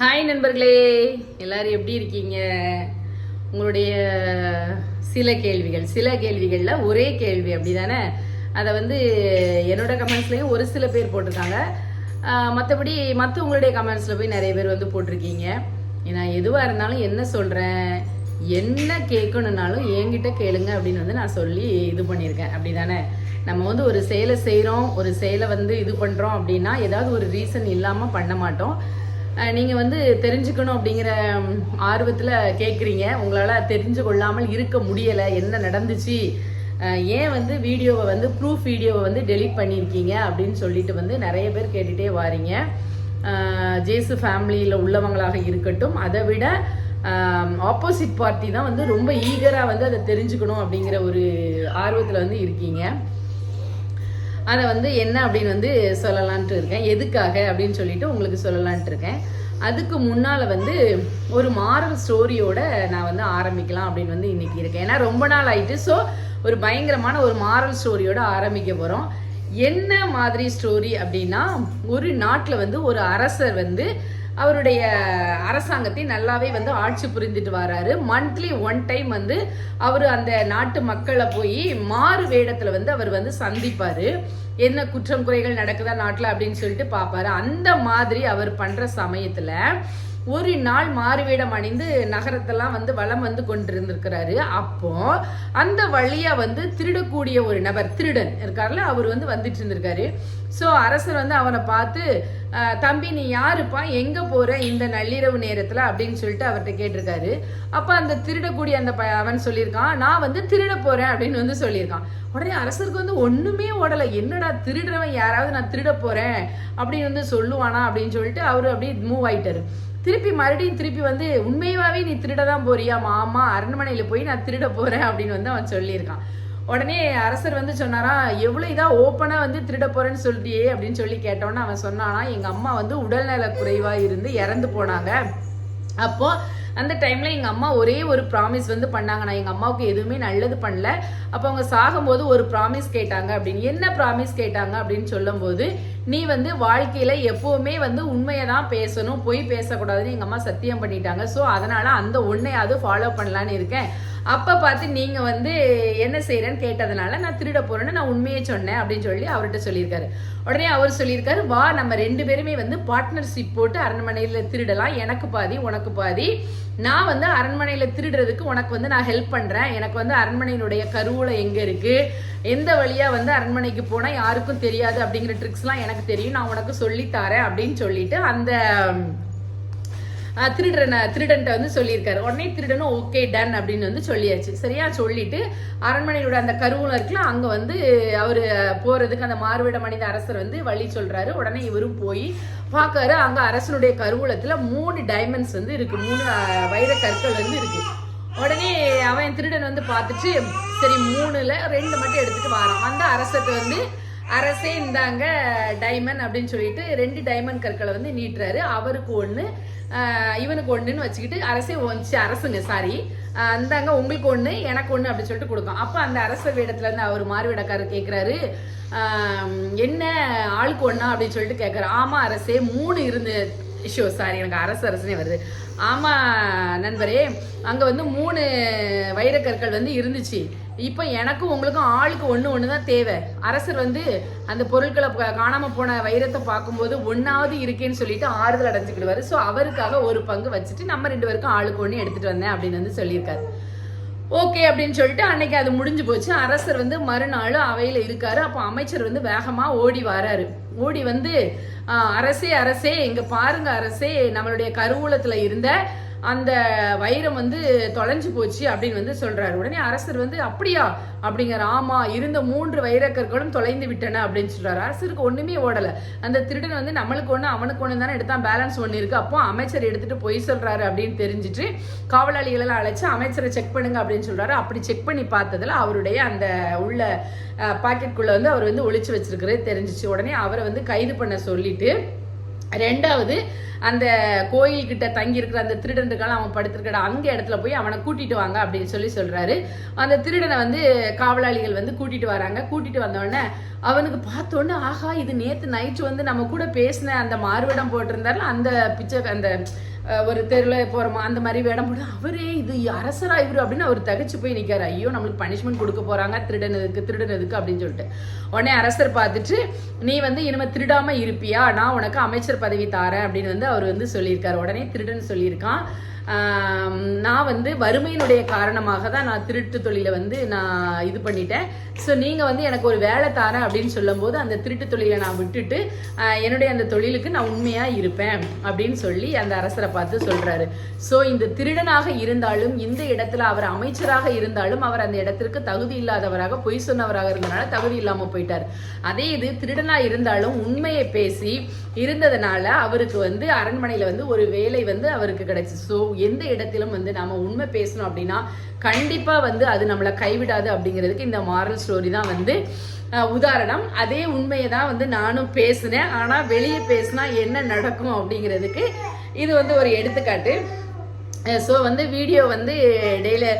Hi நண்பர்களே. எல்லாரும் எப்படி இருக்கீங்க? உங்களுடைய சில கேள்விகள் சில கேள்விகளில் ஒரே கேள்வி அப்படி தானே அதை வந்து என்னோட கமெண்ட்ஸ்லேயும் ஒரு சில பேர் போட்டிருக்காங்க. மற்றபடி மற்றவங்களுடைய கமெண்ட்ஸில் போய் நிறைய பேர் வந்து போட்டிருக்கீங்க. நான் எதுவாக இருந்தாலும் என்ன சொல்கிறேன் என்ன கேட்கணுன்னாலும் என்கிட்ட கேளுங்க அப்படின்னு வந்து நான் சொல்லி இது பண்ணியிருக்கேன். அப்படி தானே நம்ம வந்து ஒரு செயலை செய்கிறோம் ஒரு செயலை வந்து இது பண்ணுறோம் அப்படின்னா ஏதாவது ஒரு ரீசன் இல்லாமல் பண்ண மாட்டோம். நீங்கள் வந்து தெரிஞ்சுக்கணும் அப்படிங்கிற ஆர்வத்தில் கேட்குறீங்க உங்களால் தெரிஞ்சு கொள்ளாமல் இருக்க முடியலை. என்ன நடந்துச்சு? ஏன் வந்து வீடியோவை வந்து ப்ரூஃப் வீடியோவை வந்து டெலீட் பண்ணியிருக்கீங்க அப்படின்னு சொல்லிட்டு வந்து நிறைய பேர் கேட்டுகிட்டே வாரீங்க. ஜேசு ஃபேமிலியில் உள்ளவங்களாக இருக்கட்டும். அதை விட ஆப்போசிட் பார்ட்டி தான் வந்து ரொம்ப ஈகராக வந்து அதை தெரிஞ்சுக்கணும் அப்படிங்கிற ஒரு ஆர்வத்தில் வந்து இருக்கீங்க. அதை வந்து என்ன அப்படின்னு வந்து சொல்லலான்ட்டு இருக்கேன். எதுக்காக அப்படின்னு சொல்லிட்டு உங்களுக்கு சொல்லலான்ட்டு இருக்கேன். அதுக்கு முன்னால் வந்து ஒரு மாரல் ஸ்டோரியோட நான் வந்து ஆரம்பிக்கலாம் அப்படின்னு வந்து இன்னைக்கு இருக்கேன். ஏன்னா ரொம்ப நாள் ஆயிட்டு ஸோ ஒரு பயங்கரமான ஒரு மாரல் ஸ்டோரியோட ஆரம்பிக்க போகிறோம் என்ன மாதிரி ஸ்டோரி அப்படின்னா ஒரு நாட்டில் வந்து ஒரு அரசர் வந்து அவருடைய அரசாங்கத்தை நல்லாவே வந்து ஆட்சி புரிந்துட்டு வராரு. மந்த்லி ஒன் டைம் வந்து அவர் அந்த நாட்டு மக்களை போய் மாறு வேடத்தில் வந்து அவர் வந்து சந்திப்பார். என்ன குற்றம் குறைகள் நடக்குதா நாட்டில் அப்படின்னு சொல்லிட்டு பார்ப்பாரு அந்த மாதிரி அவர் பண்ணுற சமயத்தில் ஒரு நாள் மாறுவேடம் அணிந்து நகரத்தெல்லாம் வந்து வலம் வந்து கொண்டிருந்திருக்கிறாரு. அப்போ அந்த வழியாக வந்து திருடக்கூடிய ஒரு நபர் திருடன் இருக்கார்ல அவர் வந்து வந்துட்டு இருந்திருக்காரு. ஸோ அரசர் வந்து அவனை பார்த்து தம்பி நீ யாருப்பா? எங்க போற? இந்த நள்ளிரவு நேரத்துல? அப்படின்னு சொல்லிட்டு அவர்கிட்ட கேட்டிருக்காரு. அப்ப அந்த திருடக்கூடிய அந்த ப- அவன் சொல்லியிருக்கான் நான் வந்து திருட போறேன் அப்படின்னு வந்து சொல்லியிருக்கான். உடனே அரசருக்கு வந்து ஒண்ணுமே ஓடலை. என்னடா திருடுறவன்? யாராவது நான் திருட போறேன் அப்படின்னு வந்து சொல்லுவானா அப்படின்னு சொல்லிட்டு அவரு அப்படியே மூவ் ஆயிட்டாரு. திருப்பி மறுபடியும் திருப்பி வந்து உண்மையாவே நீ திருட தான் போறியா மாமா? அரண்மனையில் போய் நான் திருட போறேன் அப்படின்னு வந்து அவன் சொல்லியிருக்கான். உடனே அரசர் வந்து சொன்னாரா எவ்வளோ இதாக ஓப்பனாக வந்து திருட போறேன்னு சொல்லிட்டியே அப்படின்னு சொல்லி கேட்டோன்னே அவன் சொன்னானா எங்கள் அம்மா வந்து உடல்நல குறைவாக இருந்து இறந்து போனாங்க. அப்போ அந்த டைம்ல எங்க அம்மா ஒரே ஒரு ப்ராமிஸ் வந்து பண்ணாங்க. நான் எங்க அம்மாவுக்கு எதுவுமே நல்லது பண்ணல. அப்போ அவங்க சாகும்போது ஒரு ப்ராமிஸ் கேட்டாங்க அப்படின்னு. என்ன ப்ராமிஸ் கேட்டாங்க அப்படின்னு சொல்லும்போது நீ வந்து வாழ்க்கையில எப்பவுமே வந்து உண்மையை தான் பேசணும். பொய் பேசக்கூடாதுன்னு எங்க அம்மா சத்தியம் பண்ணிட்டாங்க. ஸோ அதனால அந்த ஒன்னையாவது ஃபாலோ பண்ணலான்னு இருக்கேன். அப்போ பார்த்து நீங்கள் வந்து என்ன செய்கிறேன்னு கேட்டதுனால நான் திருட போகிறேன்னு நான் உண்மையை சொன்னேன் அப்படின்னு சொல்லி அவர்கிட்ட சொல்லியிருக்காரு. உடனே அவர் சொல்லியிருக்காரு வா நம்ம ரெண்டு பேருமே வந்து பார்ட்னர்ஷிப் போட்டு அரண்மனையில் திருடலாம். எனக்கு பாதி உனக்கு பாதி. நான் வந்து அரண்மனையில் திருடுறதுக்கு உனக்கு வந்து நான் ஹெல்ப் பண்ணுறேன் எனக்கு வந்து அரண்மனையினுடைய கருவூலம் எங்கே இருக்குது எந்த வழியாக வந்து அரண்மனைக்கு போனால் யாருக்கும் தெரியாது அப்படிங்கிற ட்ரிக்ஸ்லாம் எனக்கு தெரியும். நான் உனக்கு சொல்லித்தாரேன் தரேன் அப்படின்னு சொல்லிட்டு அந்த திருடனை திருடன்ட்ட வந்து சொல்லியிருக்காரு. உடனே திருடனும் ஓகே டன் அப்படின்னு வந்து சொல்லியாச்சு. சரியா சொல்லிட்டு அரண்மனையோட அந்த கருவூலம் இருக்குல்ல அங்கே வந்து அவர் போகிறதுக்கு அந்த மாறுவிட மனித அரசர் வந்து வழி சொல்கிறாரு உடனே இவரும் போய் பார்க்காரு அங்கே அரசனுடைய கருவூலத்தில் மூணு டைமண்ட்ஸ் வந்து இருக்கு. மூணு வைர கற்கள் வந்து இருக்கு. உடனே அவன் திருடன் வந்து பார்த்துட்டு சரி மூணுல ரெண்டு மட்டும் எடுத்துட்டு வரான். அந்த அரசருக்கு வந்து அரசே இந்தாங்க டைமண்ட் அப்படின்னு சொல்லிட்டு ரெண்டு டைமண்ட் கற்களை வந்து நீட்டுறாரு. அவருக்கு ஒன்று இவனுக்கு ஒன்றுன்னு வச்சுக்கிட்டு அரசே ஒன்று அரசுங்க சாரி இந்தாங்க உங்களுக்கு ஒன்று எனக்கு ஒன்று அப்படி சொல்லிட்டு கொடுக்கும். அப்போ அந்த அரச வேடத்துல இருந்து அவர் மாறுவேடக்காரர் கேட்குறாரு என்ன ஆளுக்கு ஒன்றா அப்படின்னு சொல்லிட்டு கேட்குறாரு ஆமாம் அரசே மூணு இருந்து ஷோ சாரி எனக்கு அரசு அரசனே வருது. ஆமா நண்பரே அங்க வந்து மூணு வைரக்கற்கள் வந்து இருந்துச்சு. இப்போ எனக்கும் உங்களுக்கும் ஆளுக்கு ஒன்று ஒன்று தான் தேவை. அரசர் வந்து அந்த பொருட்களை காணாமல் போன வைரத்தை பார்க்கும்போது ஒன்றாவது இருக்கேன்னு சொல்லிட்டு ஆறுதல் அடைஞ்சிக்கிடுவார். ஸோ அவருக்காக ஒரு பங்கு வச்சுட்டு நம்ம ரெண்டு பேருக்கும் ஆளுக்கு ஒன்று எடுத்துகிட்டு வந்தேன் அப்படின்னு வந்து சொல்லியிருக்காரு. ஓகே அப்படின்னு சொல்லிட்டு அன்னைக்கு அது முடிஞ்சு போச்சு. அரசர் வந்து மறுநாள் அவையில் இருக்காரு. அப்போ அமைச்சர் வந்து வேகமாக ஓடி வராரு. ஓடி வந்து அரசே அரசே இங்க பாருங்க அரசே நம்மளுடைய கருவூலத்துல இருந்த அந்த வைரம் வந்து தொலைஞ்சு போச்சு அப்படின்னு வந்து சொல்றாரு. உடனே அரசர் வந்து அப்படியா? அப்படிங்கிற ஆமா இருந்த மூன்று வைரக்கற்களும் தொலைந்து விட்டன அப்படின்னு சொல்றாரு. அரசருக்கு ஒண்ணுமே ஓடல. அந்த திருடன் வந்து நம்மளுக்கு ஒண்ணு அவனுக்கு ஒண்ணு தானே எடுத்தான் பேலன்ஸ் ஒன்று இருக்கு அப்போ அமைச்சர் எடுத்துட்டு பொய் சொல்றாரு அப்படின்னு தெரிஞ்சுட்டு காவலாளிகளெல்லாம் அழைச்சு அமைச்சரை செக் பண்ணுங்க அப்படின்னு சொல்றாரு. அப்படி செக் பண்ணி பார்த்ததுல அவருடைய அந்த உள்ள பாக்கெட்டுக்குள்ள வந்து அவர் வந்து ஒழிச்சு வச்சிருக்கிறது தெரிஞ்சிச்சு. உடனே அவரை வந்து கைது பண்ண சொல்லிட்டு ரெண்டாவது அந்த கோயில்கிட்ட தங்கி இருக்கிற அந்த திருடனுக்கான அவன் படுத்திருக்கட அந்த இடத்துல போய் அவனை கூட்டிட்டு வாங்க அப்படின்னு சொல்லி சொல்றாரு. அந்த திருடனை வந்து காவலாளிகள் வந்து கூட்டிட்டு வராங்க. கூட்டிட்டு வந்த அவனுக்கு பார்த்தோன்னே ஆஹா இது நேத்து நைட்டு வந்து நம்ம கூட பேசின அந்த மாறுவேடம் போட்டிருந்தாருல அந்த பிச்சை அந்த ஒரு தெருவில் போகிறோமா அந்த மாதிரி வேடம் போட அவரே இது அரசரா இவர் அப்படின்னு அவர் தகச்சு போய் நிற்கிறார் ஐயோ நம்மளுக்கு பனிஷ்மெண்ட் கொடுக்க போகிறாங்க திருடனதுக்கு திருடனதுக்கு அப்படின்னு சொல்லிட்டு. உடனே அரசர் பார்த்துட்டு நீ வந்து இனிமே திருடாமல் இருப்பியா? நான் உனக்கு அமைச்சர் பதவி தாரேன் அப்படின்னு வந்து அவர் வந்து சொல்லியிருக்காரு. உடனே திருடன் சொல்லியிருக்கான். நான் வந்து வறுமையினுடைய காரணமாக தான் நான் திருட்டு தொழிலை வந்து நான் இது பண்ணிட்டேன். ஸோ நீங்கள் வந்து எனக்கு ஒரு வேலை தாரேன் அப்படின்னு சொல்லும்போது அந்த திருட்டு தொழிலை நான் விட்டுட்டு என்னுடைய அந்த தொழிலுக்கு நான் உண்மையாக இருப்பேன் அப்படின்னு சொல்லி அந்த அரசரை பார்த்து சொல்கிறாரு ஸோ இந்த திருடனாக இருந்தாலும் இந்த இடத்துல அவர் அமைச்சராக இருந்தாலும் அவர் அந்த இடத்திற்கு தகுதி இல்லாதவராக பொய் சொன்னவராக இருந்தனால தகுதி இல்லாமல் போயிட்டார். அதே இது திருடனாக இருந்தாலும் உண்மையை பேசி இருந்ததுனால அவருக்கு வந்து அரண்மனையில் வந்து ஒரு வேலை வந்து அவருக்கு கிடைச்சி. ஸோ எந்த இடத்திலும் வந்து நாம் உண்மை பேசணும் அப்படின்னா கண்டிப்பாக வந்து அது நம்மளை கைவிடாது அப்படிங்கிறதுக்கு இந்த மாரல் ஸ்டோரி தான் வந்து உதாரணம். அதே உண்மையை தான் வந்து நானும் பேசினேன். ஆனால் வெளியே பேசினா என்ன நடக்கும் அப்படிங்கிறதுக்கு இது வந்து ஒரு எடுத்துக்காட்டு. ஸோ வந்து வீடியோ வந்து டெய்லி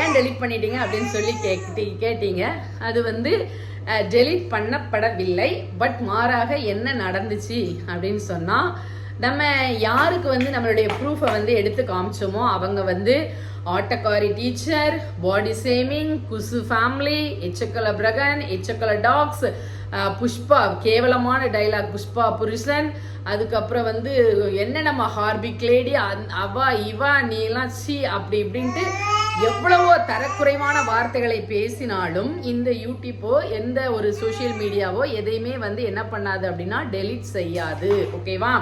ஏன் டெலிட் பண்ணிட்டீங்க அப்படின்னு சொல்லி கேட்டி கேட்டீங்க. அது வந்து டெலீட் பண்ணப்படவில்லை பட் மாறாக என்ன நடந்துச்சு அப்படின்னு சொன்னால் நம்ம யாருக்கு வந்து நம்மளுடைய ப்ரூஃபை வந்து எடுத்து காமிச்சோமோ அவங்க வந்து ஆட்டக்காரி டீச்சர் பாடி சேமிங் குசு ஃபேமிலி எச்சக்கல பிரகன் எச்சக்கல டாக்ஸ் புஷ்பா கேவலமான டைலாக் புஷ்பா புருஷன் அதுக்கப்புறம் வந்து என்ன நம்ம ஹார்பிக் லேடி அவா இவா நீலாம் சி அப்படி இப்படின்ட்டு எவ்வளவோ தரக்குறைவான வார்த்தைகளை பேசினாலும் இந்த யூடியூப்போ எந்த ஒரு சோஷியல் மீடியாவோ எதையுமே வந்து என்ன பண்ணாது அப்படின்னா டெலீட் செய்யாது. ஓகேவா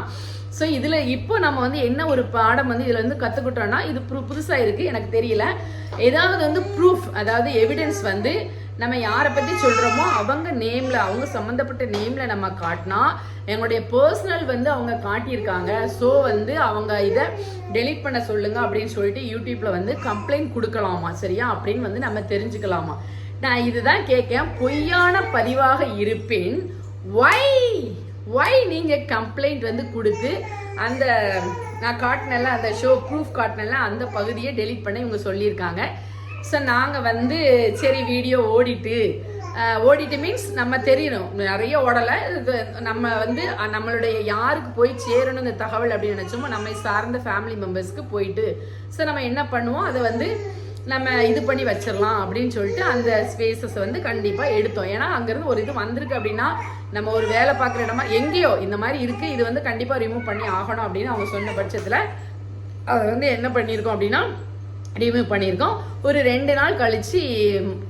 ஸோ இதில் இப்போ நம்ம வந்து என்ன ஒரு பாடம் வந்து இதில் வந்து கற்றுக்கிட்டோம்னா இது புதுசாக இருக்குது எனக்கு தெரியல. ஏதாவது வந்து ப்ரூஃப் அதாவது எவிடன்ஸ் வந்து நம்ம யாரை பற்றி சொல்கிறோமோ அவங்க நேமில் அவங்க சம்மந்தப்பட்ட நேமில் நம்ம காட்டினா எங்களுடைய பர்சனல் வந்து அவங்க காட்டியிருக்காங்க. ஸோ வந்து அவங்க இதை டெலீட் பண்ண சொல்லுங்க அப்படின்னு சொல்லிட்டு யூடியூப்ல வந்து கம்ப்ளைண்ட் கொடுக்கலாமா சரியா? அப்படின்னு வந்து நம்ம தெரிஞ்சுக்கலாமா? நான் இதுதான் கேட்கேன். பொய்யான பதிவாக இருப்பேன் ஒய் ஒய் நீங்க கம்ப்ளைண்ட் வந்து கொடுத்து அந்த நான் காட்டினல அந்த ஷோ ப்ரூஃப் காட்டினல அந்த பகுதியை டெலீட் பண்ண இவங்க சொல்லியிருக்காங்க. ஸோ நாங்கள் வந்து சரி வீடியோ ஓடிட்டு ஓடிட்டு மீன்ஸ் நம்ம தெரியணும். நிறைய ஓடலை. நம்ம வந்து நம்மளுடைய யாருக்கு போய் சேரணும் இந்த தகவல் அப்படின்னு நினச்சோமோ நம்மை சார்ந்த ஃபேமிலி மெம்பர்ஸ்க்கு போயிட்டு ஸோ நம்ம என்ன பண்ணுவோம்? அதை வந்து நம்ம இது பண்ணி வச்சிடலாம் அப்படின்னு சொல்லிட்டு அந்த ஸ்பேசஸ் வந்து கண்டிப்பாக எடுத்தோம். ஏன்னா அங்கேருந்து ஒரு இது வந்திருக்கு அப்படின்னா நம்ம ஒரு வேலை பார்க்குற இடமா எங்கேயோ இந்த மாதிரி இருக்குது இது வந்து கண்டிப்பாக ரிமூவ் பண்ணி ஆகணும் அப்படின்னு அவங்க சொன்ன பட்சத்தில் அதை வந்து என்ன பண்ணியிருக்கோம் அப்படின்னா ரிமூவ் பண்ணியிருக்கோம். ஒரு ரெண்டு நாள் கழிச்சு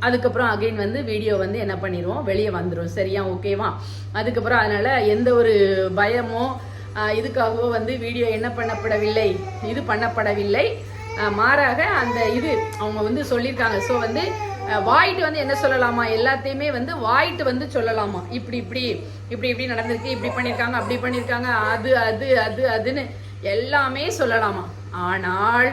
அதுக்கப்புறம் அகைன் வந்து வீடியோ வந்து என்ன பண்ணிடுவோம் வெளியே வந்துடும் சரியா ஓகேவா? அதுக்கப்புறம் அதனால எந்த ஒரு பயமோ இதுக்காகவோ வந்து வீடியோ என்ன பண்ணப்படவில்லை. இது பண்ணப்படவில்லை. மாறாக அந்த இது அவங்க வந்து சொல்லியிருக்காங்க. ஸோ வந்து வாய்ட்டு வாயிட்டு வந்து என்ன சொல்லலாமா? எல்லாத்தையுமே வந்து வாயிட்டு வந்து சொல்லலாமா? இப்படி இப்படி இப்படி இப்படி நடந்திருக்கு. இப்படி பண்ணியிருக்காங்க அப்படி பண்ணியிருக்காங்க. அது அது அது அதுன்னு எல்லாமே சொல்லலாமா? ஆனால்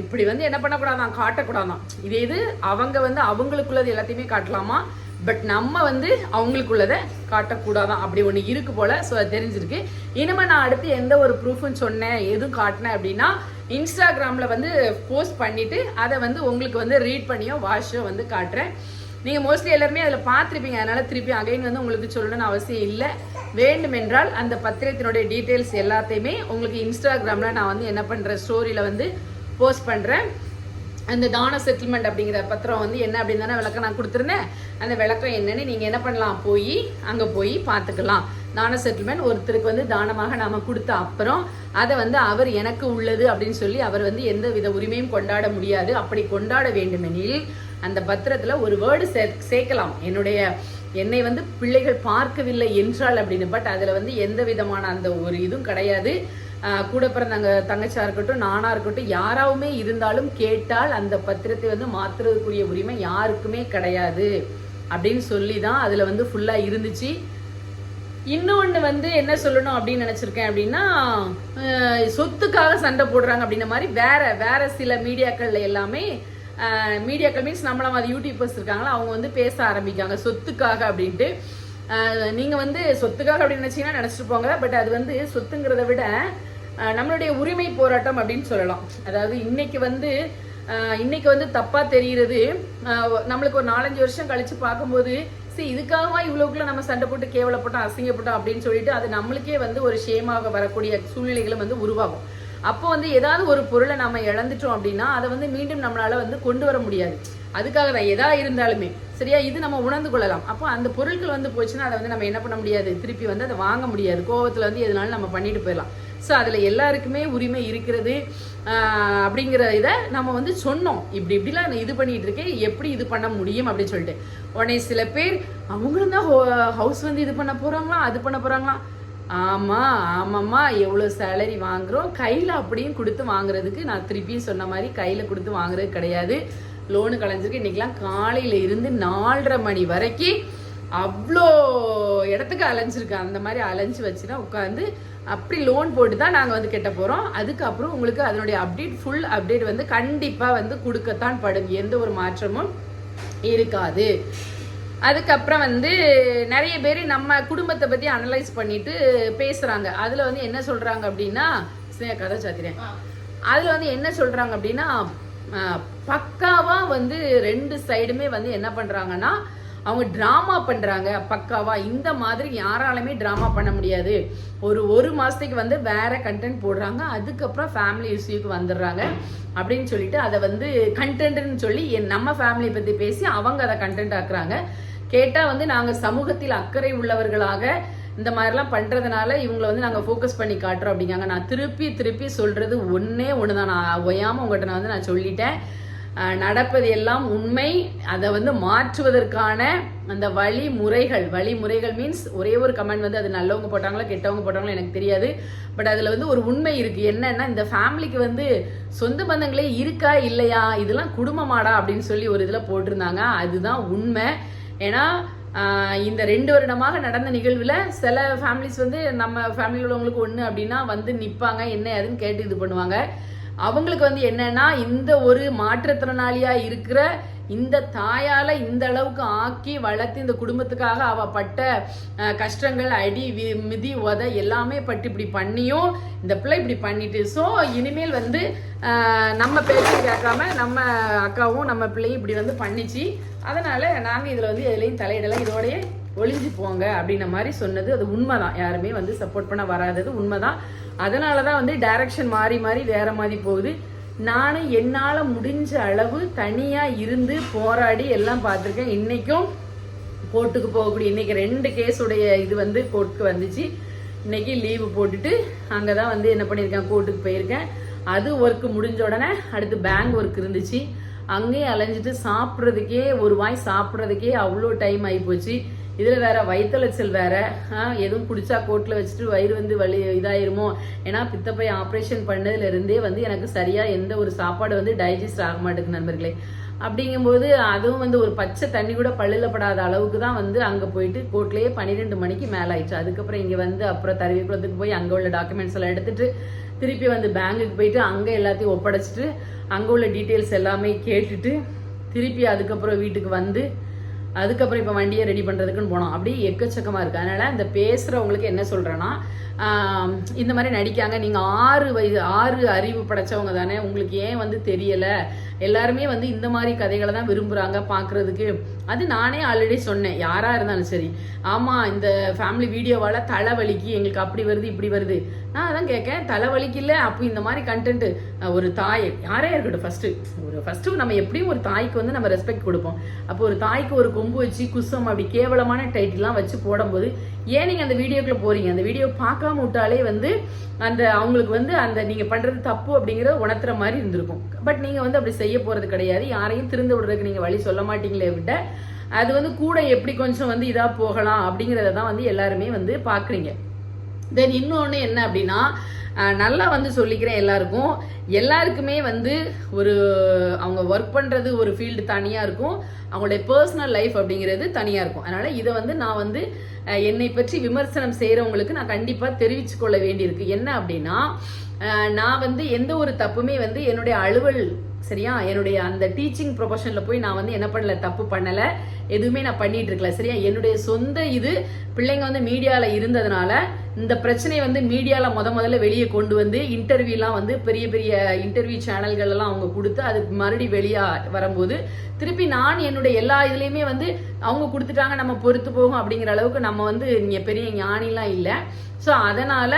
இப்படி வந்து என்ன பண்ணக்கூடாதான்? காட்டக்கூடாதான். இதே இது அவங்க வந்து அவங்களுக்குள்ளது எல்லாத்தையுமே காட்டலாமா? பட் நம்ம வந்து அவங்களுக்குள்ளதை காட்டக்கூடாதான். அப்படி ஒன்று இருக்கு போல ஸோ அது தெரிஞ்சிருக்கு. இனிமேல் நான் அடுத்து எந்த ஒரு ப்ரூஃபும் சொன்னேன் எதுவும் காட்டினேன் அப்படின்னா இன்ஸ்டாகிராமில் வந்து போஸ்ட் பண்ணிட்டு அதை வந்து உங்களுக்கு வந்து ரீட் பண்ணியோ வாஷோ வந்து காட்டுறேன். நீங்கள் மோஸ்ட்லி எல்லாருமே அதில் பார்த்துருப்பீங்க. அதனால திருப்பி அகைன் வந்து உங்களுக்கு சொல்லணும்னு அவசியம் இல்லை. வேண்டுமென்றால் அந்த பத்திரத்தினுடைய டீட்டெயில்ஸ் எல்லாத்தையுமே உங்களுக்கு இன்ஸ்டாகிராமில் நான் வந்து என்ன பண்ணுறேன் ஸ்டோரியில் வந்து போஸ்ட் பண்ணுறேன் அந்த தான செட்டில்மெண்ட் அப்படிங்கிற பத்திரம் வந்து என்ன அப்படின்னு தானே விளக்கம் நான் கொடுத்துருந்தேன். அந்த விளக்கம் என்னன்னு நீங்கள் என்ன பண்ணலாம்? போய் அங்கே போய் பார்த்துக்கலாம். தான செட்டில்மெண்ட் ஒருத்தருக்கு வந்து தானமாக நாம் கொடுத்த அப்புறம் அதை வந்து அவர் எனக்கு உள்ளது அப்படின்னு சொல்லி அவர் வந்து எந்த வித உரிமையும் கொண்டாட முடியாது. அப்படி கொண்டாட வேண்டுமெனில் அந்த பத்திரத்தில் ஒரு வேர்டு சே சேர்க்கலாம். என்னுடைய என்னை வந்து பிள்ளைகள் பார்க்கவில்லை என்றால் அப்படின்னு. பட் அதில் வந்து எந்த விதமான அந்த ஒரு இதுவும் கிடையாது. கூட பிறந்தாங்க தங்கச்சியாக இருக்கட்டும் நானா இருக்கட்டும் யாராவுமே இருந்தாலும் கேட்டால் அந்த பத்திரத்தை வந்து மாற்றுறதுக்குரிய உரிமை யாருக்குமே கிடையாது அப்படின்னு சொல்லி தான் அதில் வந்து ஃபுல்லாக இருந்துச்சு. இன்னொன்று வந்து என்ன சொல்லணும் அப்படின்னு நினச்சிருக்கேன் அப்படின்னா சொத்துக்காக சண்டை போடுறாங்க அப்படின்ற மாதிரி வேற வேற சில மீடியாக்கள்ல எல்லாமே மீடியாக்கள் மீன்ஸ் நம்மள மாதிரி யூடியூபர்ஸ் இருக்காங்களா அவங்க வந்து பேச ஆரம்பிக்காங்க சொத்துக்காக அப்படின்ட்டு. நீங்கள் வந்து சொத்துக்காக அப்படின்னு நினச்சிங்கன்னா நினச்சிட்டு போங்க பட் அது வந்து சொத்துங்கிறத விட நம்மளுடைய உரிமை போராட்டம் அப்படின்னு சொல்லலாம். அதாவது இன்னைக்கு வந்து இன்னைக்கு வந்து தப்பா தெரிகிறது நம்மளுக்கு ஒரு நாலஞ்சு வருஷம் கழிச்சு பார்க்கும்போது சரி இதுக்காகவா இவ்வளோக்குள்ள நம்ம சண்டை போட்டு கேவலப்பட்டோம் அசிங்கப்பட்டோம்? அப்படின்னு சொல்லிட்டு அது நம்மளுக்கே வந்து ஒரு ஷேமாக வரக்கூடிய சூழ்நிலைகளும் வந்து உருவாகும். அப்போ வந்து ஏதாவது ஒரு பொருளை நம்ம இழந்துட்டோம் அப்படின்னா அதை வந்து மீண்டும் நம்மளால வந்து கொண்டு வர முடியாது. அதுக்காக தான் எதா இருந்தாலுமே. சரியா? இது நம்ம உணர்ந்து கொள்ளலாம். அப்போ அந்த பொருட்கள் வந்து போச்சுன்னா அதை வந்து நம்ம என்ன பண்ண முடியாது? திருப்பி வந்து அதை வாங்க முடியாது. கோவத்தில் வந்து எதனாலும் நம்ம பண்ணிட்டு போயிடலாம். ஸோ அதில் எல்லாருக்குமே உரிமை இருக்கிறது. அப்படிங்கிற இதை நம்ம வந்து சொன்னோம். இப்படி இப்படிலாம் நான் இது பண்ணிட்டு இருக்கேன். எப்படி இது பண்ண முடியும் அப்படின்னு சொல்லிட்டு. உடனே சில பேர் அவங்களும் தான் ஹவுஸ் வந்து இது பண்ண போகிறாங்களா அது பண்ண போகிறாங்களா ஆமா ஆமாம்மா. எவ்வளோ சேலரி வாங்குறோம். கையில் அப்படியும் கொடுத்து வாங்குறதுக்கு நான் திருப்பியும் சொன்ன மாதிரி கையில் கொடுத்து வாங்குறது கிடையாது. லோனு கலைஞ்சிருக்கு. இன்னைக்கெல்லாம் காலையில இருந்து நாலரை மணி வரைக்கும் அவ்வளோ இடத்துக்கு அலைஞ்சிருக்கு. அந்த மாதிரி அலைஞ்சு வச்சு தான் உட்காந்து அப்படி லோன் போட்டு தான் நாங்கள் வந்து கெட்ட போகிறோம் அதுக்கப்புறம் உங்களுக்கு அதனுடைய அப்டேட் ஃபுல் அப்டேட் வந்து கண்டிப்பாக வந்து கொடுக்கத்தான் படும். எந்த ஒரு மாற்றமும் இருக்காது. அதுக்கப்புறம் வந்து நிறைய பேர் நம்ம குடும்பத்தை பற்றி அனலைஸ் பண்ணிட்டு பேசுகிறாங்க அதில் வந்து என்ன சொல்கிறாங்க அப்படின்னா கதை சாத்திரேன் அதில் வந்து என்ன சொல்கிறாங்க அப்படின்னா ஆஹ், பக்காவா வந்து ரெண்டு சைடுமே வந்து என்ன பண்ணுறாங்கன்னா அவங்க ட்ராமா பண்ணுறாங்க பக்காவா இந்த மாதிரி யாராலுமே ட்ராமா பண்ண முடியாது. ஒரு ஒரு மாதத்துக்கு வந்து வேற கண்டென்ட் போடுறாங்க. அதுக்கப்புறம் ஃபேமிலி இஷ்யூக்கு வந்துடுறாங்க. அப்படின்னு சொல்லிட்டு அதை வந்து கண்டென்ட்னு சொல்லி என் நம்ம ஃபேமிலியை பற்றி பேசி அவங்க அதை கண்டென்ட் ஆக்குறாங்க. கேட்டால் வந்து நாங்கள் சமூகத்தில் அக்கறை உள்ளவர்களாக இந்த மாதிரிலாம் பண்ணுறதுனால இவங்களை வந்து நாங்கள் ஃபோக்கஸ் பண்ணி காட்டுறோம் அப்படிங்காங்க. நான் திருப்பி திருப்பி சொல்கிறது ஒன்றே ஒன்று தான் நான் ஒயாமல் உங்கள்கிட்ட நான் வந்து நான் சொல்லிட்டேன். நடப்பது எல்லாம் உண்மை. அதை வந்து மாற்றுவதற்கான அந்த வழிமுறைகள் வழிமுறைகள் மீன்ஸ் ஒரே ஒரு கமெண்ட் வந்து அது நல்லவங்க போட்டாங்களா கெட்டவங்க போட்டாங்களோ எனக்கு தெரியாது. பட் அதில் வந்து ஒரு உண்மை இருக்குது என்னன்னா இந்த ஃபேமிலிக்கு வந்து சொந்த பந்தங்களே இருக்கா இல்லையா? இதெல்லாம் குடும்பமாடா அப்படின்னு சொல்லி ஒரு இதில் போட்டிருந்தாங்க. அதுதான் உண்மை. ஏன்னா இந்த ரெண்டு வருடமாக நடந்த நிகழ்வில் சில ஃபேமிலிஸ் வந்து நம்ம ஃபேமிலியில் உள்ளவங்களுக்கு ஒன்று அப்படின்னா வந்து நிற்பாங்க என்ன ஏதுன்னு கேட்டு இது பண்ணுவாங்க. அவங்களுக்கு வந்து என்னன்னா இந்த ஒரு மாற்றுத்திறனாளியா இருக்கிற இந்த தாயால இந்த அளவுக்கு ஆக்கி வளர்த்து இந்த குடும்பத்துக்காக அவ பட்ட கஷ்டங்கள் அடி வி- மிதி உத எல்லாமே பட்டு இப்படி பண்ணியும் இந்த பிள்ளை இப்படி பண்ணிட்டு. ஸோ இனிமேல் வந்து நம்ம பேச்சு கேட்காம நம்ம அக்காவும் நம்ம பிள்ளையும் இப்படி வந்து பண்ணிச்சு. அதனால நாங்க இதுல வந்து எதுலையும் தலையிடலாம் இதோடய ஒளிஞ்சு போங்க அப்படின்ன மாதிரி சொன்னது. அது உண்மைதான். யாருமே வந்து சப்போர்ட் பண்ண வராதது உண்மைதான். அதனால தான் வந்து டைரக்ஷன் மாறி மாறி வேற மாதிரி போகுது. நானும் என்னால் முடிஞ்ச அளவு தனியாக இருந்து போராடி எல்லாம் பார்த்துருக்கேன். இன்றைக்கும் கோர்ட்டுக்கு போகக்கூடிய இன்னைக்கு ரெண்டு கேஸுடைய இது வந்து கோர்ட்டுக்கு வந்துச்சு. இன்னைக்கு லீவு போட்டுட்டு அங்கே தான் வந்து என்ன பண்ணியிருக்கேன் கோர்ட்டுக்கு போயிருக்கேன். அது ஒர்க்கு முடிஞ்ச உடனே அடுத்து பேங்க் ஒர்க் இருந்துச்சு. அங்கேயே அலைஞ்சிட்டு சாப்பிட்றதுக்கே ஒரு வாய் சாப்பிட்றதுக்கே அவ்வளோ டைம் ஆகிப்போச்சு இதில் வேற வயிற்றுளைச்சல் வேற. எதுவும் குடிச்சா கோட்டில் வச்சுட்டு வயிறு வந்து வலி இதாயிருமோ? ஏன்னா பித்தப்பை ஆப்ரேஷன் பண்ணதுலேருந்தே வந்து எனக்கு சரியாக எந்த ஒரு சாப்பாடு வந்து டைஜஸ்ட் ஆக மாட்டேங்குது நண்பர்களே. அப்படிங்கும்போது அதுவும் வந்து ஒரு பச்சை தண்ணி கூட பல்லில் படாத அளவுக்கு தான் வந்து அங்கே போயிட்டு கோர்ட்லேயே பன்னிரெண்டு மணிக்கு மேலே ஆயிடுச்சு அதுக்கப்புறம் இங்கே வந்து அப்புறம் தருவிக்குளத்துக்கு போய் அங்கே உள்ள டாக்குமெண்ட்ஸ் எல்லாம் எடுத்துட்டு திருப்பி வந்து பேங்குக்கு போயிட்டு அங்கே எல்லாத்தையும் ஒப்படைச்சிட்டு அங்கே உள்ள டீட்டெயில்ஸ் எல்லாமே கேட்டுட்டு திருப்பி அதுக்கப்புறம் வீட்டுக்கு வந்து அதுக்கப்புறம் இப்போ வண்டியை ரெடி பண்ணுறதுக்குன்னு போனோம். அப்படி எக்கச்சக்கமாக இருக்குது அதனால் இந்த பேசுகிறவங்களுக்கு என்ன சொல்கிறேன்னா இந்த மாதிரி நடிக்காங்க. நீங்கள் ஆறு வயது ஆறு அறிவு படைச்சவங்க தானே. உங்களுக்கு ஏன் வந்து தெரியலை? எல்லாருமே வந்து இந்த மாதிரி கதைகளை தான் விரும்புகிறாங்க பார்க்குறதுக்கு அது நானே ஆல்ரெடி சொன்னேன். யாராக இருந்தாலும் சரி. ஆமாம் இந்த ஃபேமிலி வீடியோவால் தலைவலிக்கு எங்களுக்கு அப்படி வருது இப்படி வருது. நான் அதான் கேட்கேன். தலைவலிக்கு இல்லை அப்போ இந்த மாதிரி கண்டென்ட் ஒரு தாய் யாரே இருக்கட்டும் ஃபஸ்ட்டு ஒரு ஃபஸ்ட்டு நம்ம எப்படியும் ஒரு தாய்க்கு வந்து நம்ம ரெஸ்பெக்ட் கொடுப்போம். அப்போ ஒரு தாய்க்கு ஒரு கொம்பு வச்சு குசம் அப்படி கேவலமான டைட்டில்லாம் வச்சு போடும்போது ஏன் நீங்கள் அந்த வீடியோக்குள்ளே போகிறீங்க அந்த வீடியோ பார்க்காம விட்டாலே வந்து அந்த அவங்களுக்கு வந்து அந்த நீங்கள் பண்ணுறது தப்பு அப்படிங்கிறத உணர்த்துற மாதிரி இருந்திருக்கும். பட் நீங்கள் வந்து அப்படி செய்ய போகிறது கிடையாது. யாரையும் திருந்து விடுறதுக்கு நீங்கள் வழி சொல்ல மாட்டீங்களே விட அது வந்து கூட எப்படி கொஞ்சம் வந்து இதாக போகலாம் அப்படிங்கிறத தான் வந்து எல்லாருமே வந்து பார்க்குறீங்க தென் இன்னொன்று என்ன அப்படின்னா நல்லா வந்து சொல்லிக்கிறேன் எல்லாருக்கும். எல்லாருக்குமே வந்து ஒரு அவங்க ஒர்க் பண்ணுறது ஒரு ஃபீல்டு தனியாக இருக்கும். அவங்களுடைய பர்சனல் லைஃப் அப்படிங்கிறது தனியாக இருக்கும். அதனால் இதை வந்து நான் வந்து என்னை பற்றி விமர்சனம் செய்கிறவங்களுக்கு நான் கண்டிப்பாக தெரிவித்து கொள்ள வேண்டியிருக்கு. என்ன அப்படின்னா நான் வந்து எந்த ஒரு தப்புமே வந்து என்னுடைய அலுவல் சரியா? என்னுடைய அந்த டீச்சிங் ப்ரொஃபஷனில் போய் நான் வந்து என்ன பண்ணல தப்பு பண்ணலை. எதுவுமே நான் பண்ணிட்டு இருக்கல சரியா? என்னுடைய சொந்த இது பிள்ளைங்க வந்து மீடியாவில் இருந்ததுனால இந்த பிரச்சனையை வந்து மீடியாவில் முத முதல்ல வெளியே கொண்டு வந்து இன்டர்வியூலாம் வந்து பெரிய பெரிய இன்டர்வியூ சேனல்கள் எல்லாம் அவங்க கொடுத்து அது மறுபடி வெளியா வரும்போது திருப்பி நான் என்னுடைய எல்லா இதுலயுமே வந்து அவங்க கொடுத்துட்டாங்க நம்ம பொறுத்து போகும் அப்படிங்கிற அளவுக்கு நம்ம வந்து இங்கே பெரிய ஞானிலாம் இல்லை. ஸோ அதனால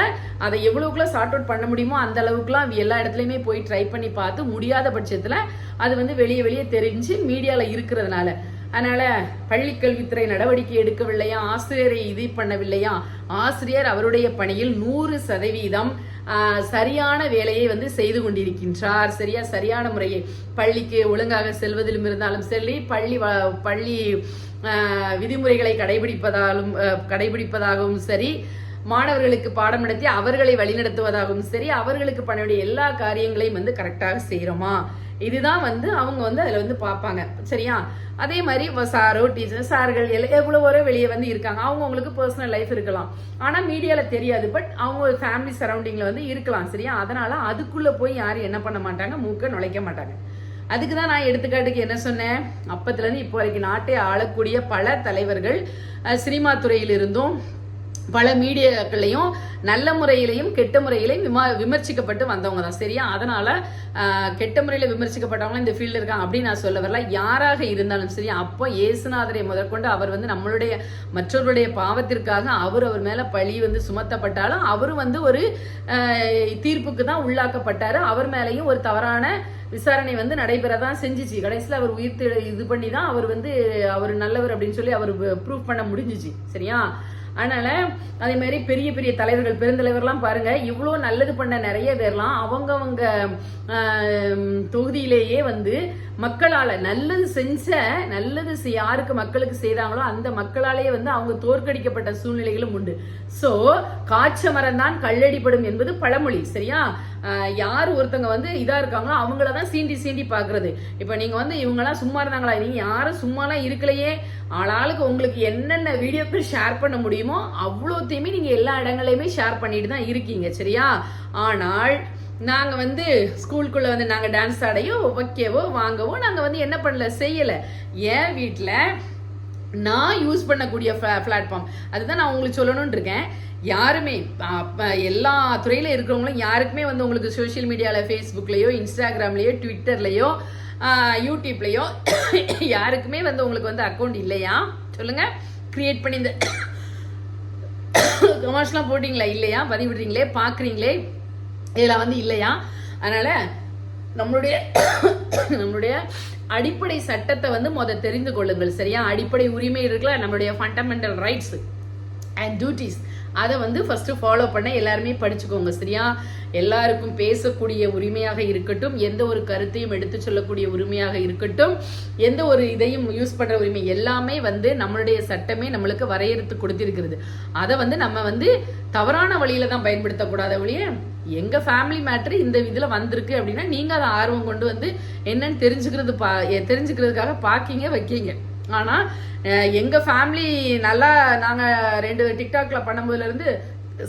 அதை எவ்வளோக்குலாம் சார்ட் அவுட் பண்ண முடியுமோ அந்த அளவுக்குலாம் எல்லா இடத்துலையுமே போய் ட்ரை பண்ணி பார்த்து முடியாத பட்சத்தில் அது வந்து வெளியே வெளியே தெரிஞ்சு மீடியாவில் இருக்கிறதுனால. அதனால பள்ளி கல்வித்துறை நடவடிக்கை எடுக்கவில்லையா? ஆசிரியரை இது பண்ணவில்லையா? ஆசிரியர் அவருடைய பணியில் நூறு சதவீதம் சரியான வேலையை வந்து செய்து கொண்டிருக்கின்றார். சரியா சரியான முறையை பள்ளிக்கு ஒழுங்காக செல்வதிலும் இருந்தாலும் சரி பள்ளி வ- பள்ளி விதிமுறைகளை கடைபிடிப்பதாலும் கடைபிடிப்பதாகவும் சரி மாணவர்களுக்கு பாடம் நடத்தி அவர்களை வழிநடத்துவதாகவும் சரி அவர்களுக்கு பண்ண வேண்டிய எல்லா காரியங்களையும் வந்து கரெக்டாக செய்கிறோமா இதுதான் வந்து அவங்க வந்து அதில் வந்து பார்ப்பாங்க. சரியா? அதே மாதிரி சாரோ டீச்சர் சார்கள் எல்லாம் எவ்வளவோ வெளியே வந்து இருக்காங்க. அவங்க அவங்களுக்கு பர்சனல் லைஃப் இருக்கலாம். ஆனால் மீடியாவில் தெரியாது. பட் அவங்க ஃபேமிலி சரௌண்டிங்கில் வந்து இருக்கலாம். சரியா? அதனால அதுக்குள்ளே போய் யாரும் என்ன பண்ண மாட்டாங்க? மூக்க நுழைக்க மாட்டாங்க. அதுக்கு தான் நான் எடுத்துக்காட்டுக்கு என்ன சொன்னேன்? அப்பத்துலேருந்து இப்போ வரைக்கும் நாட்டை ஆளக்கூடிய பல தலைவர்கள் சினிமா துறையிலிருந்தும் இருந்தும் பல மீடியாக்களையும் நல்ல முறையிலையும் கெட்ட முறையிலையும் விமா விமர்சிக்கப்பட்டு வந்தவங்க தான் சரியா? அதனால கெட்ட முறையில் விமர்சிக்கப்பட்டவங்க இந்த ஃபீல்டில் இருக்காங்க அப்படின்னு நான் சொல்ல வரல. யாராக இருந்தாலும் சரி அப்போ ஏசுநாதரை முதற்கொண்டு அவர் வந்து நம்மளுடைய மற்றவருடைய பாவத்திற்காக அவர் அவர் மேலே பழி வந்து சுமத்தப்பட்டாலும் அவரும் வந்து ஒரு தீர்ப்புக்கு தான் உள்ளாக்கப்பட்டார். அவர் மேலேயும் ஒரு தவறான விசாரணை வந்து நடைபெறதான் செஞ்சிச்சு. கடைசியில் அவர் உயிர் இது பண்ணி தான் அவர் வந்து அவர் நல்லவர் அப்படின்னு சொல்லி அவர் ப்ரூவ் பண்ண முடிஞ்சிச்சு. சரியா? அதனால அதே மாதிரி பெரிய பெரிய தலைவர்கள் பெருந்தலைவர்லாம் பாருங்க இவ்வளோ நல்லது பண்ண நிறைய பேர்லாம் அவங்கவங்க தொகுதியிலேயே வந்து மக்களால நல்லது செஞ்ச நல்லது யாருக்கு மக்களுக்கு செய்தாங்களோ அந்த மக்களாலேயே வந்து அவங்க தோற்கடிக்கப்பட்ட சூழ்நிலைகளும் உண்டு. சோ காய்ச்ச மரம் தான் கல்லடிப்படும் என்பது பழமொழி சரியா? யார் ஒருத்தங்க வந்து இதாக இருக்காங்களோ அவங்கள தான் சீண்டி சீண்டி பார்க்குறது. இப்போ நீங்கள் வந்து இவங்கெல்லாம் சும்மா இருந்தாங்களா? நீங்கள் யாரும் சும்மாலாம் இருக்கலையே. ஆளாளுக்கு உங்களுக்கு என்னென்ன வீடியோக்கள் ஷேர் பண்ண முடியுமோ அவ்வளோத்தையுமே நீங்கள் எல்லா இடங்களையுமே ஷேர் பண்ணிட்டு தான் இருக்கீங்க. சரியா? ஆனால் நாங்கள் வந்து ஸ்கூலுக்குள்ளே வந்து நாங்கள் டான்ஸ் ஆடையோ வைக்கவோ வாங்கவோ நாங்கள் வந்து என்ன பண்ணல? செய்யலை. என் வீட்டில் நான் யூஸ் பண்ணக்கூடிய பிளாட்ஃபார்ம் அதுதான் நான் உங்களுக்கு சொல்லணும்னு இருக்கேன். யாருமே எல்லா துறையில இருக்கிறவங்களும் யாருக்குமே வந்து உங்களுக்கு சோஷியல் மீடியாவில் ஃபேஸ்புக்லேயோ இன்ஸ்டாகிராம்லேயோ ட்விட்டர்லேயோ யூடியூப்லேயோ யாருக்குமே வந்து உங்களுக்கு வந்து அக்கௌண்ட் இல்லையா? சொல்லுங்க. கிரியேட் பண்ணி இந்த கமர்ஸ்லாம் போட்டிங்களா? இல்லையா? பதிவிடுறீங்களே பார்க்குறீங்களே இதில் வந்து இல்லையா? அதனால நம்மளுடைய நம்மளுடைய அடிப்படை சட்டத்தை வந்து முத தெரிந்து கொள்ளுங்கள் சரியா? அடிப்படை உரிமை இருக்குல்ல நம்மளுடைய ஃபண்டமெண்டல் ரைட்ஸ் அண்ட் டியூட்டிஸ் அதை வந்து ஃபஸ்ட்டு ஃபாலோ பண்ண எல்லாருமே படிச்சுக்கோங்க சரியா? எல்லாருக்கும் பேசக்கூடிய உரிமையாக இருக்கட்டும் எந்த ஒரு கருத்தையும் எடுத்து சொல்லக்கூடிய உரிமையாக இருக்கட்டும் எந்த ஒரு இதையும் யூஸ் பண்ணுற உரிமை எல்லாமே வந்து நம்மளுடைய சட்டமே நம்மளுக்கு வரையறுத்து கொடுத்திருக்கிறது. அதை வந்து நம்ம வந்து தவறான வழியில தான் பயன்படுத்தக்கூடாத ஒழிய எங்க ஃபேமிலி மேட்ரு இந்த இதில் வந்திருக்கு அப்படின்னா நீங்க அதை ஆர்வம் கொண்டு வந்து என்னன்னு தெரிஞ்சுக்கிறது பா தெரிஞ்சுக்கிறதுக்காக பார்க்கீங்க வைக்கீங்க. ஆனால் எங்கள் ஃபேமிலி நல்லா நாங்கள் ரெண்டு டிக்டாக்ல பண்ணும்போதுலேருந்து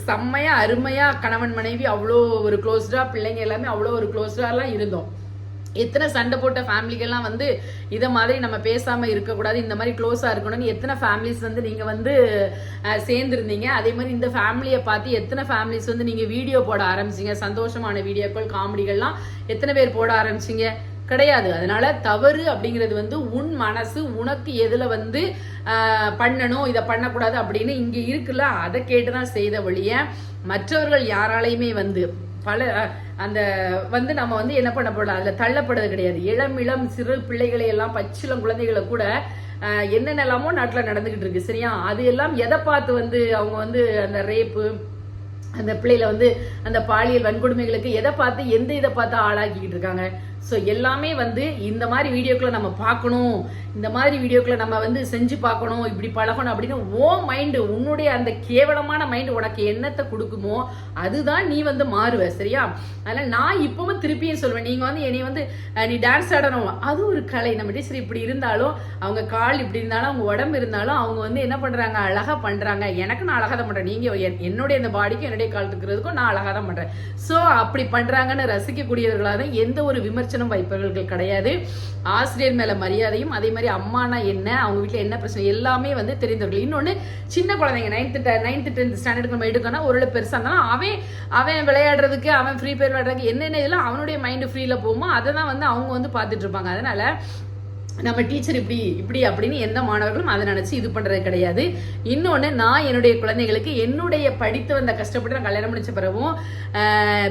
செம்மையாக அருமையாக கணவன் மனைவி அவ்வளோ ஒரு க்ளோஸ்டாக பிள்ளைங்க எல்லாமே அவ்வளோ ஒரு க்ளோஸ்டாலாம் இருந்தோம். எத்தனை சண்டை போட்ட ஃபேமிலிகள்லாம் வந்து இதை மாதிரி நம்ம பேசாமல் இருக்கக்கூடாது இந்த மாதிரி க்ளோஸாக இருக்கணும்னு எத்தனை ஃபேமிலிஸ் வந்து நீங்கள் வந்து சேர்ந்துருந்தீங்க. அதே மாதிரி இந்த ஃபேமிலியை பார்த்து எத்தனை ஃபேமிலிஸ் வந்து நீங்கள் வீடியோ போட ஆரம்பிச்சீங்க? சந்தோஷமான வீடியோக்கள் காமெடிகள்லாம் எத்தனை பேர் போட ஆரம்பிச்சிங்க? கிடையாது. அதனால தவறு அப்படிங்கிறது வந்து உன் மனசு உனக்கு எதுல வந்து பண்ணணும் இதை பண்ணக்கூடாது அப்படின்னு இங்க இருக்குல்ல அதை கேட்டுதான் செய்த வழிய மற்றவர்கள் யாராலையுமே வந்து பல அந்த வந்து நம்ம வந்து என்ன பண்ண போடலாம் அதில் தள்ளப்படுறது கிடையாது. இளம் இளம் சிறு பிள்ளைகளை எல்லாம் பச்சிளம் குழந்தைகளை கூட என்னென்னலாமோ நாட்டில் நடந்துகிட்டு இருக்கு சரியா? அது எல்லாம் எதை பார்த்து வந்து அவங்க வந்து அந்த ரேப்பு அந்த பிள்ளையில வந்து அந்த பாலியல் வன்கொடுமைகளுக்கு எதை பார்த்து எந்த இதை பார்த்து ஆளாக்கிக்கிட்டு இருக்காங்க? ஸோ எல்லாமே வந்து இந்த மாதிரி வீடியோக்களை நம்ம பார்க்கணும். இந்த மாதிரி வீடியோக்களை நம்ம வந்து செஞ்சு பார்க்கணும். இப்படி பழகணும் அப்படின்னு ஓ மைண்டு உன்னுடைய அந்த கேவலமான மைண்டு உனக்கு என்னத்தை கொடுக்குமோ அதுதான் நீ வந்து மாறுவ சரியா? அதனால் நான் இப்பவும் திருப்பியும் சொல்லுவேன் நீங்கள் வந்து என்னை வந்து நீ டான்ஸ் ஆடணும். அது ஒரு கலை நம்ம டீச்சர் இப்படி இருந்தாலும் அவங்க கால் இப்படி இருந்தாலும் அவங்க உடம்பு இருந்தாலும் அவங்க வந்து என்ன பண்ணுறாங்க அழகாக பண்ணுறாங்க எனக்கு நான் அழகாக தான் பண்ணுறேன் நீங்கள் என்னுடைய இந்த பாடிக்கும் என்னுடைய கால் இருக்கிறதுக்கும் நான் அழகாக தான் பண்ணுறேன் ஸோ அப்படி பண்ணுறாங்கன்னு ரசிக்கக்கூடியவர்களாக தான் எந்த ஒரு விமர்சனம் வைப்பவர்கள் கிடையாது. ஆசிரியர் மேல மரியாதையும் அதே மாதிரி அம்மானா என்ன அவங்க வீட்டில் என்ன பிரச்சனை எல்லாமே வந்து தெரிந்தவர்கள். இன்னொன்று சின்ன குழந்தைங்க நைன்த்து நைன்த்து டென்த் ஸ்டாண்டர்டுக்கு நம்ம எடுக்கணும் ஒரு பெருசாக இருந்தாலும் அவன் அவன் விளையாடுறதுக்கு அவன் ஃப்ரீ ஃபயர் விளையாடுறதுக்கு என்னென்ன இதெல்லாம் அவனுடைய மைண்டு ஃப்ரீல போகுமோ அதை தான் வந்து அவங்க வந்து பார்த்துட்டு இருப்பாங்க. அதனால நம்ம டீச்சர் இப்படி இப்படி அப்படின்னு எந்த மாணவர்களும் அதை நினச்சி இது பண்ணுறது கிடையாது. இன்னொன்று நான் என்னுடைய குழந்தைகளுக்கு என்னுடைய படித்து வந்த கஷ்டப்பட்டு நான் கல்யாணம் முடிச்ச பிறகும்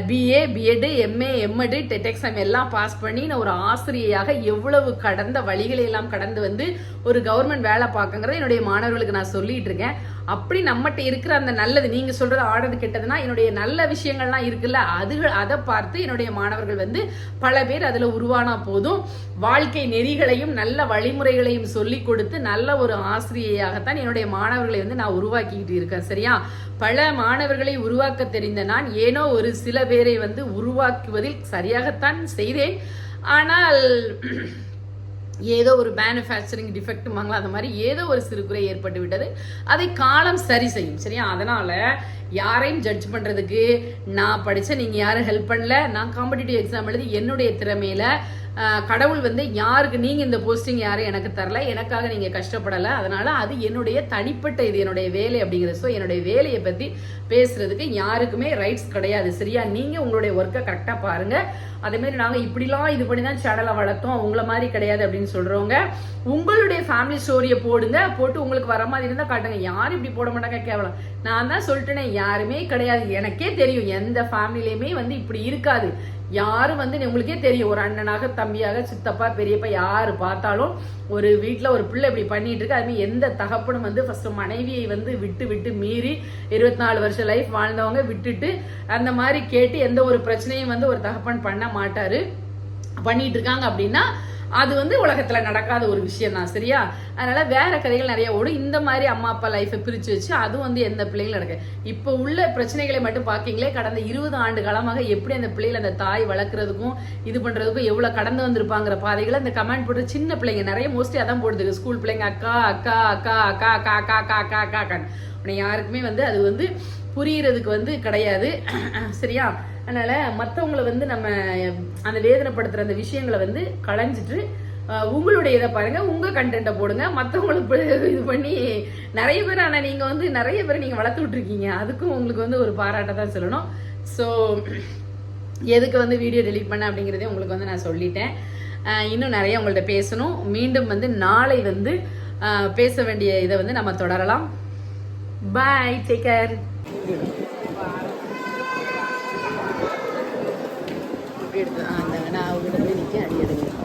BA BEd MA MEd TET exam எல்லாம் பாஸ் பண்ணி நான் ஒரு ஆசிரியையாக எவ்வளவு கடந்த வழிகளை எல்லாம் கடந்து வந்து ஒரு கவர்மெண்ட் வேலை பார்க்கங்கிறத என்னுடைய மாணவர்களுக்கு நான் சொல்லிட்டு இருக்கேன். அப்படி நம்மகிட்ட இருக்கிற அந்த நல்லது நீங்க சொல்றது ஆர்டர் கெட்டதுன்னா என்னுடைய நல்ல விஷயங்கள்லாம் இருக்குல்ல அதுகள் அதை பார்த்து என்னுடைய மாணவர்கள் வந்து பல பேர் அதுல உருவானா போதும். வாழ்க்கை நெறிகளையும் நல்ல வழிமுறைகளையும் சொல்லி கொடுத்து நல்ல ஒரு ஆசிரியையாகத்தான் என்னுடைய மாணவர்களை வந்து நான் உருவாக்கிக்கிட்டு இருக்கேன் சரியா? பல மாணவர்களை உருவாக்க தெரிந்த நான் ஏனோ ஒரு சில பேரை வந்து உருவாக்குவதில் சரியாகத்தான் செய்தேன். ஆனால் ஏதோ ஒரு மேனுஃபேக்சரிங் டிஃபெக்ட்டுமாங்களா அந்த மாதிரி ஏதோ ஒரு சிறு குறை ஏற்பட்டு விட்டது. அதை காலம் சரி செய்யும் சரியா? அதனால யாரையும் ஜட்ஜ் பண்றதுக்கு நான் படித்த நீங்க யாரும் ஹெல்ப் பண்ணல. நான் காம்படிட்டிவ் எக்ஸாம் எழுதி என்னுடைய திறமையில கடவுள் வந்து யாருக்கு நீங்கள் இந்த போஸ்டிங் யாரும் எனக்கு தரல எனக்காக நீங்கள் கஷ்டப்படலை அதனால் அது என்னுடைய தனிப்பட்ட இது என்னுடைய வேலை அப்படிங்கிறது. ஸோ என்னுடைய வேலையை பற்றி பேசுகிறதுக்கு யாருக்குமே ரைட்ஸ் கிடையாது. சரியா? நீங்கள் உங்களுடைய ஒர்க்கை கரெக்டாக பாருங்கள் அதேமாதிரி நாங்கள் இப்படிலாம் இது பண்ணி தான் சேனலை வளர்த்தோம் உங்களை மாதிரி கிடையாது அப்படின்னு சொல்கிறவங்க உங்களுடைய ஃபேமிலி ஸ்டோரியை போடுங்க போட்டு உங்களுக்கு வர மாதிரி இருந்தால் காட்டுங்க. யாரும் இப்படி போட மாட்டாங்க கேவலம். நான் தான் சொல்லிட்டேனே யாருமே கிடையாது. எனக்கே தெரியும் எந்த ஃபேமிலியுமே வந்து இப்படி இருக்காது. யாரும் வந்து உங்களுக்கே தெரியும். ஒரு அண்ணனாக தம்பியாக சித்தப்பா பெரியப்பா யாரு பார்த்தாலும் ஒரு வீட்டில் ஒரு பிள்ளை இப்படி பண்ணிட்டு இருக்கு. அது மாதிரி எந்த தகப்பனும் வந்து ஃபர்ஸ்ட் மனைவியை வந்து விட்டு விட்டு மீறி இருபத்தி நாலு வருஷம் லைஃப் வாழ்ந்தவங்க விட்டுட்டு அந்த மாதிரி கேட்டு எந்த ஒரு பிரச்சனையும் வந்து ஒரு தகப்பன் பண்ண மாட்டாரு. பண்ணிட்டு இருக்காங்க அப்படின்னா அது வந்து உலகத்தில் நடக்காத ஒரு விஷயம் தான் சரியா? அதனால வேற கதைகள் நிறைய ஓடும். இந்த மாதிரி அம்மா அப்பா லைஃபை பிரித்து வச்சு அதுவும் வந்து எந்த பிள்ளைகளும் நடக்கு இப்போ உள்ள பிரச்சனைகளை மட்டும் பார்க்கிங்களே கடந்த இருபது ஆண்டு காலமாக எப்படி அந்த பிள்ளைகளை அந்த தாய் வளர்க்குறதுக்கும் இது பண்ணுறதுக்கும் எவ்வளோ கடந்து வந்திருப்பாங்கிற பாதைகளை அந்த கமெண்ட் போட்டு சின்ன பிள்ளைங்க நிறைய மோஸ்ட்லி அதான் போடுது. ஸ்கூல் பிள்ளைங்க அக்கா அக்கா அக்கா அக்கா அக்கா அக்கா அக்கா அக்கா அக்கா அக்கான்னு. உன்னை யாருக்குமே வந்து அது வந்து புரியறதுக்கு வந்து கிடையாது. சரியா? அதனால மற்றவங்கள வந்து நம்ம அந்த வேதனைப்படுத்துற அந்த விஷயங்களை வந்து களைஞ்சிட்டு உங்களுடைய இதை பாருங்க உங்க கண்டென்ட்டை போடுங்க. மற்றவங்களுக்கு இது பண்ணி நிறைய பேர் ஆனால் நீங்க வந்து நிறைய பேர் நீங்க வளர்த்து விட்டுருக்கீங்க. அதுக்கும் உங்களுக்கு வந்து ஒரு பாராட்ட தான் சொல்லணும். ஸோ எதுக்கு வந்து வீடியோ டெலீட் பண்ண அப்படிங்கிறதே உங்களுக்கு வந்து நான் சொல்லிட்டேன். இன்னும் நிறைய உங்கள்கிட்ட பேசணும். மீண்டும் வந்து நாளை வந்து பேச வேண்டிய இதை வந்து நம்ம தொடரலாம். பாய் டேக் கேர் എടുത്ത് ആ അങ്ങനെ ആ വീടുകളിൽ എനിക്ക് അടിയിറങ്ങി